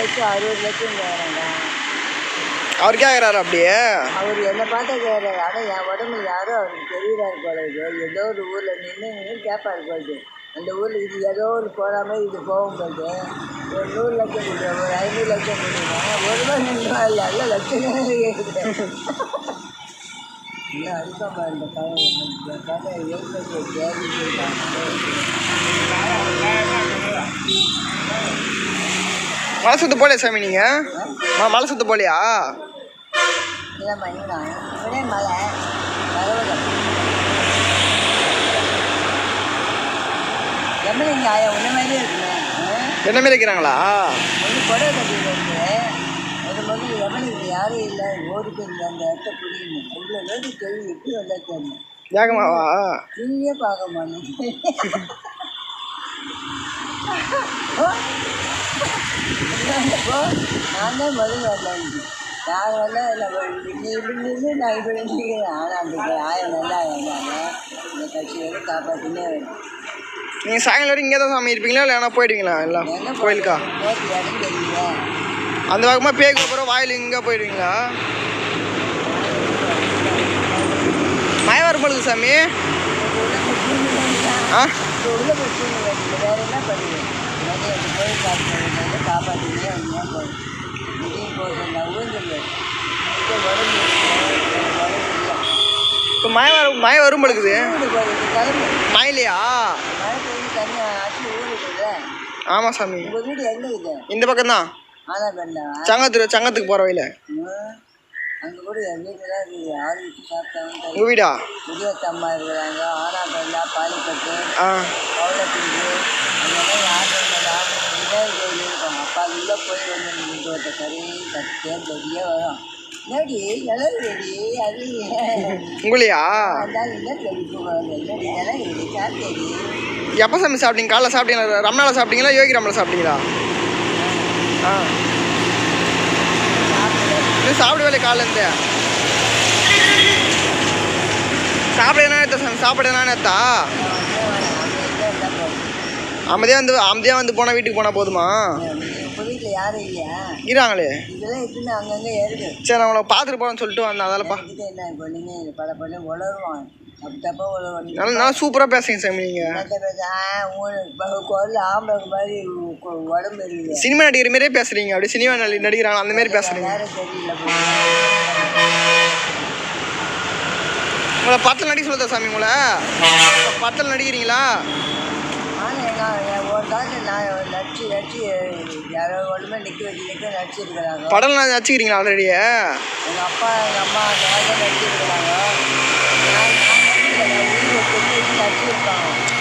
லட்சம் அறுபது லட்சம் கேட்குறாங்க அவர் கேட்குறாரு அப்படியே? அவர் என்னை பார்த்தா கேட்குறாரு ஆனால் என் உடம்பு யாரோ அவருக்கு தெரியுறாரு போல இது ஏதோ ஒரு ஊரில் நின்று கேட்பாரு போகுது அந்த ஊரில் இது ஏதோ ஒரு போகாம இது போகும்போது ஒரு நூறு லட்சம் கொடுக்குறேன் ஒரு ஐநூறு லட்சம் கொடுக்குறேன். ஒரு ரூபாய் ரெண்டு ரூபாய் இல்லை எல்லாம் லட்சம் இல்லை அடிப்பாமா இந்த கதை இந்த கதை தேடி மலை சுத்த போலையா சாமி நீங்கள் மலை சுத்த போலையா? என்ன மாரி இருக்கிறாங்களா? வேகமாவா? நீயே பார்க்க மாட்டேன். நான் தான் முதல்ல வந்தேன் யார் வரல நீ இப்படி நான் இப்படி நிற்கிறேன் ஆனால் அந்த ஆயம் நல்லா இருந்தாங்க. இந்த கட்சியோட காப்பாற்றினே வரும் நீங்கள் சாயங்காலம் வரைக்கும் இங்கே தான் சாமி இருப்பீங்களா இல்லை ஏன்னா போயிடுவீங்களா எல்லாம்? கோயிலுக்கா? அந்த பக்கமாக பேய்க்கு அப்புறம் வாயில் இங்கே போயிடுவீங்களா? மழை வரும்பொழுது சாமி. ஆ? உடனே அந்த கோயில் திடீர்னு போதும் நான் ஊழ்ந்துருவேன் இப்போ இல்லை இப்போ மழை வர மழை வரும் மழை தண்ணி ஆச்சு ஊருக்குல்ல ஆமாம் சாமி. இந்த பக்கம் தான் ஆனா பெண்ணா சங்கத்து சங்கத்துக்கு போகிற வழியில். அங்கே கூட என் வீட்டில் இருக்குது. ஆள் வச்சு சாப்பிட்டாங்க உங்கள் வீடா? முதியத்தம்மா இருக்கிறாங்க. ஆனா பெண்ணா பாலிப்பட்டு அந்த மாதிரி ஆட்டோட விநாயகர் கோயில் இருக்கும் அப்பா உள்ளே போய் வந்து நின்று ஒருத்த கறி கட்டேன் பெரிய வரும். என்னடி இளவெடி அது உங்களையா? இளவெடி எப்போ சாமி சாப்பிட்டீங்க? காலைல சாப்பிட்டீங்களா? ரம்னால சாப்பிட்டீங்களா? யோகி ரம்னால சாப்பிட்டீங்களா? ஆ. சாப்பிட வேலை காலையிலேருந்து சாப்பிட என்ன எடுத்தா சாமி? சாப்பிட என்ன எடுத்தா? அமைதியாக வந்து அமைதியாக வந்து போனால் வீட்டுக்கு போனால் போதுமா? வீட்டில் யாரும் இல்லையா? இருக்கிறாங்களே இதெல்லாம் இட்டுன்னு அங்கங்கே ஏறுது. சரி அவங்கள பார்த்துட்டு போகலான்னு சொல்லிட்டு வந்தேன். அதெல்லப்பா கிட்ட என்ன பொண்ணுங்க பல பொண்ணு உளருவான் தப்பு தப்பா உளருவான் நல்லா நல்லா சூப்பராக பேசுங்க சாமி நீங்கள் என்னத்த பேச ஆ உங்களுக்கு குரல் ஆம்பளை மாதிரி உ- உடம்பு சினிமா நடிக்கிற மாதிரியே பேசுறீங்க. அப்படியே சினிமா நடி நடிக்கிறாங்க அந்த மாதிரி பேசுறீங்க. நேரம் தெரியல உங்களை படத்தில் நடிக்க சொல்லுதா சாமி உங்களை? படத்தில் நடிக்கிறீங்களா? ஆனால் எங்கள் ஒரு காலத்தில் நான் நடிச்சு நடிச்சு யாரோ ஒன்றுமே நிற்க வச்சு நிற்க நடிச்சிருக்கிறாங்க. படம் நடிச்சுக்கிறீங்களா ஆல்ரெடி எங்கள் அப்பா எங்கள் அம்மா நடிச்சிருக்கிறாங்க.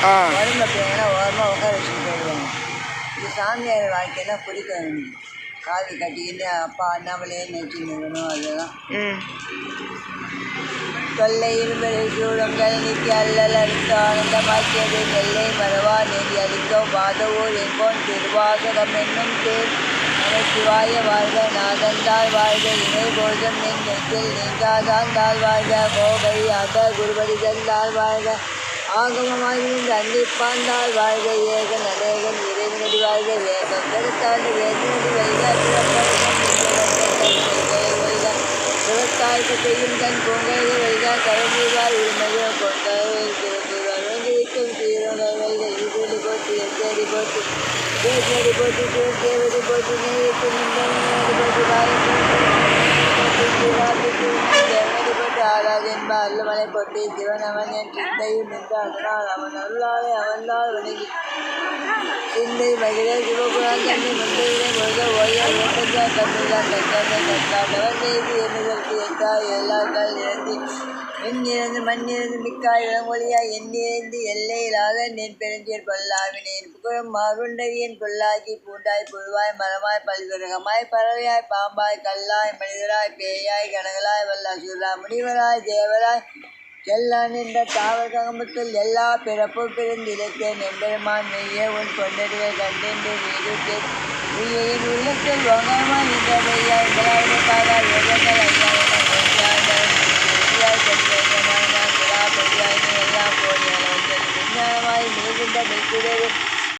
ஆ. உடம்புல போயிங்கன்னா ஓரமாக உட்கார வச்சுட்டு போயிடுவாங்க. இது சாமியார் வாழ்க்கையெல்லாம் பிடிக்கும். காவி கட்டிக்கிட்டு அப்பா அண்ணாமலையே நினச்சின்னு இருக்கணும் அதெல்லாம் தொல்லையில் பெரு சூழங்கள் நிற்க அல்லல் அளித்த ஆனந்தமாக்கியது. நெல்லை மறவா நெறி அளிக்கோ மாதவூர் எங்கோன் திருவாசகம் என்னும் தேர். சிவாய வாழ்க நாதந்தாள் வாழ்க இணை போதும் என் நெற்றில் நீங்காதாந்தாள் வாழ்க கோகை அக குருபடி தந்தாள் வாழ்க. ஆகமமாயின் அன்னிப்பாந்தாள் வாழ்க ஏகன் அநேகன் இறைவனடி வாழ்க வேகம் கருத்தாண்டு வேதனடி வைக வைக சிவத்தாய்க்கு செய்யும் தன் பொங்கலை வைத்தால் கருமைவார் உரிமையோ கொண்டாவை சிவத்துவம் சீரோனை வைக ஈடுபடி போட்டு எச்சேரி போட்டு தேசடி போட்டு தேவடி போட்டு நேருக்கு நின்றடி போட்டு தேவடி போட்டு ஆராதென்பா அல்லமலை போட்டு சிவன் அவன் என் சிந்தையும் நின்று அதனால் அவன் அருளாலே அவன்தால் வணங்கி சிந்தை மகிழ சிவபுரான் தன்னை முந்தையிலே முருக ஓய தமிழா தமிழான் தக்கான தவன் செய்து எண்ணுதற்கு எட்டா எல்லாத்தால் இறந்து எண்ணிறந்து மண்ணிறந்து மிக்காய் விளங்கொழியாய் எண்ணிறந்து எல்லையிலாக நின் பெருஞ்சீர் பல்லாவினேன் புகழும் மாருண்டவியன் பொல்லாக்கி பூண்டாய் புழுவாய் மரமாய் பல்விரகமாய் பறவையாய் பாம்பாய் கல்லாய் மனிதராய் பேயாய் கனகலாய் வல்லாசுரா முனிவராய் தேவராய் எல்லாம் நின்ற தாவர ககமத்தில் எல்லா பிறப்பும் பிறந்திருக்கேன் எம்பெருமான் மெய்யே உன் கொண்டடியை கண்டென்று நீருக்கேன் உயிரின் உள்ளத்தில் வங்கமாய் நின்ற மெய்யா எங்களாவுக்காக